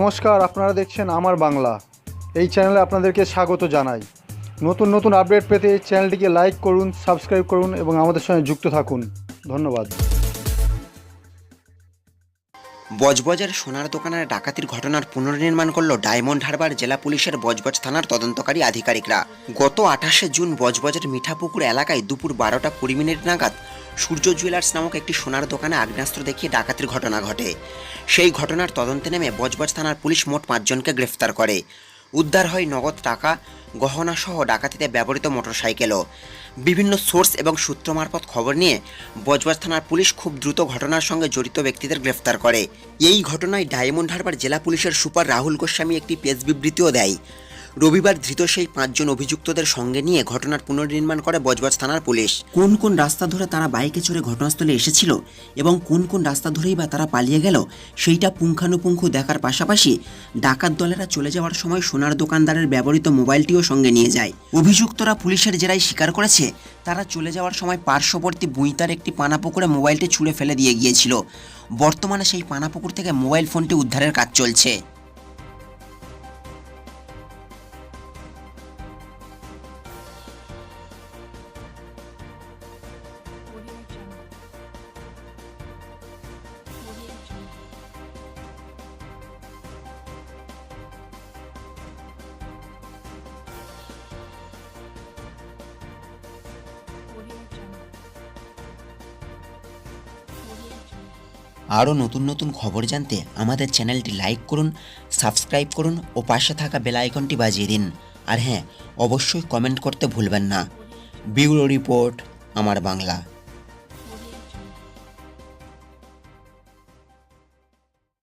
নমস্কার, আপনারা দেখছেন আমার বাংলা। এই চ্যানেলে আপনাদেরকে স্বাগত জানাই। নতুন নতুন আপডেট পেতে এই চ্যানেলটিকে লাইক করুন, সাবস্ক্রাইব করুন এবং আমাদের সঙ্গে যুক্ত থাকুন। ধন্যবাদ। বজবজের সোনার দোকানের ডাকাতির ঘটনার পুনর্নির্মাণ করল ডায়মন্ড হারবার জেলা পুলিশের বজবজ থানার তদন্তকারী আধিকারিকরা। গত আঠাশে জুন বজবজের মিঠাপুকুর এলাকায় দুপুর বারোটা কুড়ি মিনিট নাগাদ সূর্য জুয়েলার্স নামক একটি সোনার দোকানে আগ্নেয়াস্ত্র দেখিয়ে ডাকাতির ঘটনা ঘটে। সেই ঘটনার তদন্তে নেমে বজবজ থানার পুলিশ মোট পাঁচজনকে গ্রেফতার করে। উদ্ধার হয় নগদ টাকা, গহনা সহ ডাকাতিতে ব্যবহৃত মোটরসাইকেলও। বিভিন্ন সোর্স এবং সূত্র মারফত খবর নিয়ে বজবজ থানার পুলিশ খুব দ্রুত ঘটনার সঙ্গে জড়িত ব্যক্তিদের গ্রেফতার করে। এই ঘটনায় ডায়মন্ড হারবার জেলা পুলিশের সুপার রাহুল গোস্বামী একটি প্রেস বিবৃতিও দেয়। রবিবার ধৃত সেই পাঁচজন অভিযুক্তদের সঙ্গে নিয়ে ঘটনার পুনর্নির্মাণ করে বজবজ থানার পুলিশ। কোন কোন রাস্তা ধরে তারা বাইকে চড়ে ঘটনাস্থলে এসেছিল এবং কোন কোন রাস্তা ধরেই বা তারা পালিয়ে গেল, সেইটা পুঙ্খানুপুঙ্খ দেখার পাশাপাশি ডাকাত দলেরা চলে যাওয়ার সময় সোনার দোকানদারের ব্যবহৃত মোবাইলটিও সঙ্গে নিয়ে যায়। অভিযুক্তরা পুলিশের জেরায় স্বীকার করেছে, তারা চলে যাওয়ার সময় পার্শ্ববর্তী বুইতার একটি পানাপুকুরে মোবাইলটি ছুঁড়ে ফেলে দিয়ে গিয়েছিল। বর্তমানে সেই পানাপুকুর থেকে মোবাইল ফোনটি উদ্ধারের কাজ চলছে। আরও নতুন নতুন খবর জানতে আমাদের চ্যানেলটি লাইক করুন, সাবস্ক্রাইব করুন ও পাশে থাকা বেল আইকনটি বাজিয়ে দিন। আর হ্যাঁ অবশ্যই কমেন্ট করতে ভুলবেন না। বিউরো রিপোর্ট, আমার বাংলা।